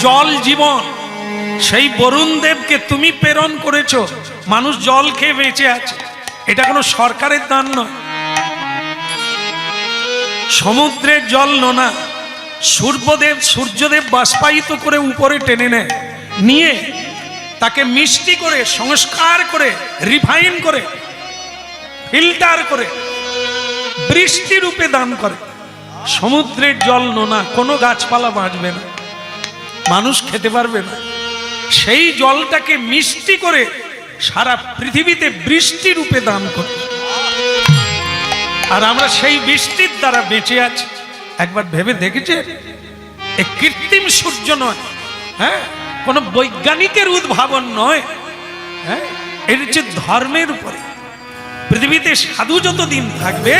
জল জীবন। সেই বরুণ দেবকে তুমি প্রেরণ করেছ। মানুষ জল খেয়ে বেঁচে আছে। এটা কোনো সরকারের দান নয়। সমুদ্রের জল নোনা। সূর্যদেব সূর্যদেব বাষ্পায়িত করে উপরে টেনে নেয়। নিয়ে তাকে মিষ্টি করে, সংস্কার করে, রিফাইন করে, ফিল্টার করে বৃষ্টি রূপে দান করে। সমুদ্রের জল নোনা, কোনো গাছপালা বাঁচবে না। মানুষ খেতে পারবে না। সেই জলটাকে মিষ্টি করে সারা পৃথিবীতে বৃষ্টি রূপে দান করে আর আমরা সেই বৃষ্টির দ্বারা বেঁচে আছি। একবার ভেবে দেখেছে? এ কৃত্রিম সূর্য নয় হ্যাঁ? কোনো বৈজ্ঞানিকের উদ্ভাবন নয় হ্যাঁ? এর হচ্ছে ধর্মের উপরে। পৃথিবীতে সাধু যতদিন থাকবে